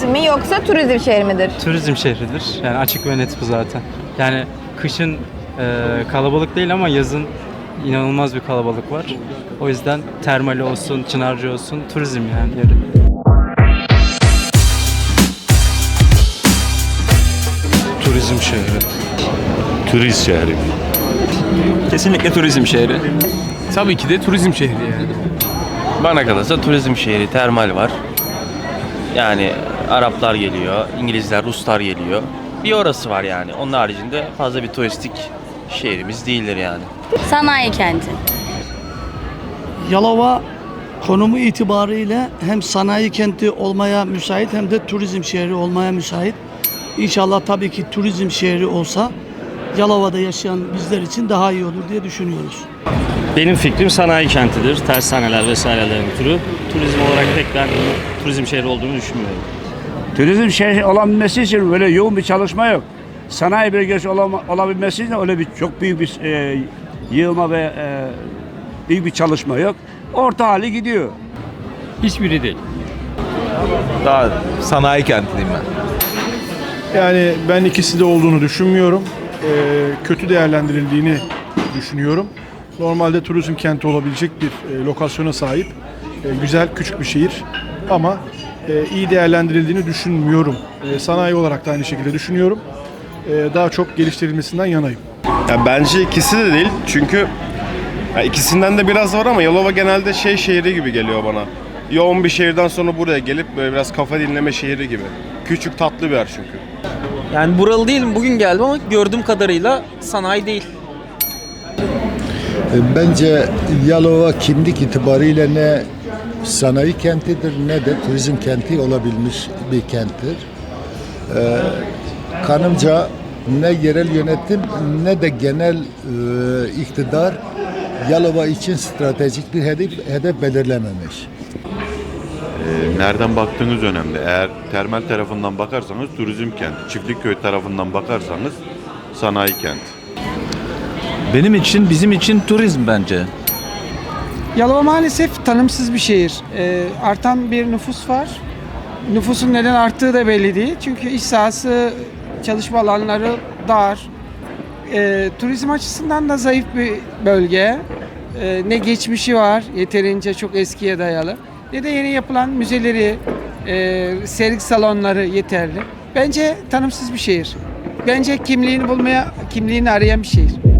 kent mi yoksa turizm şehri midir? Turizm şehridir. Yani açık ve net bu zaten. Yani kışın e, kalabalık değil ama yazın inanılmaz bir kalabalık var. O yüzden termali olsun, çınarcı olsun turizm yani yeri. Turizm şehri. Turist şehri. Kesinlikle turizm şehri. Tabii ki de turizm şehri yani. Bana kalırsa turizm şehri, termal var. Yani Araplar geliyor, İngilizler, Ruslar geliyor. Bir orası var yani. Onun haricinde fazla bir turistik şehrimiz değildir yani. Sanayi kenti. Yalova konumu itibariyle hem sanayi kenti olmaya müsait hem de turizm şehri olmaya müsait. İnşallah tabii ki turizm şehri olsa Yalova'da yaşayan bizler için daha iyi olur diye düşünüyoruz. Benim fikrim sanayi kentidir. Tersaneler vesairelerin türü. Turizm olarak pek ben turizm şehri olduğunu düşünmüyorum. Turizm şehri olabilmesi için böyle yoğun bir çalışma yok. Sanayi bölgesi olama, olabilmesi için öyle bir çok büyük bir e, yığılma ve e, büyük bir çalışma yok. Orta hali gidiyor. Hiçbiri değil. Daha sanayi kentiyim ben. Yani ben ikisi de olduğunu düşünmüyorum. Ee, kötü değerlendirildiğini düşünüyorum. Normalde turizm kenti olabilecek bir e, lokasyona sahip. e, güzel, küçük bir şehir. Ama e, iyi değerlendirildiğini düşünmüyorum. E, sanayi olarak da aynı şekilde düşünüyorum. E, daha çok geliştirilmesinden yanayım. Ya bence ikisi de değil çünkü ya ikisinden de biraz var ama Yalova genelde şey şehri gibi geliyor bana. Yoğun bir şehirden sonra buraya gelip böyle biraz kafa dinleme şehri gibi. Küçük tatlı bir yer çünkü. Yani buralı değilim bugün geldim ama gördüğüm kadarıyla sanayi değil. Bence Yalova kimlik itibariyle ne sanayi kentidir ne de turizm kenti olabilmiş bir kenttir. Ee, kanımca ne yerel yönetim ne de genel e, iktidar Yalova için stratejik bir hedef, hedef belirlememiş. Nereden baktığınız önemli. Eğer termal tarafından bakarsanız turizm kenti. Çiftlikköy tarafından bakarsanız sanayi kenti. Benim için, bizim için turizm bence. Yalova maalesef tanımsız bir şehir. Ee, artan bir nüfus var. Nüfusun neden arttığı da belli değil. Çünkü iş sahası, çalışma alanları dar. Ee, turizm açısından da zayıf bir bölge. Ee, ne geçmişi var yeterince çok eskiye dayalı. Ne de yeni yapılan müzeleri, e, sergi salonları yeterli. Bence tanımsız bir şehir. Bence kimliğini bulmaya, kimliğini arayan bir şehir.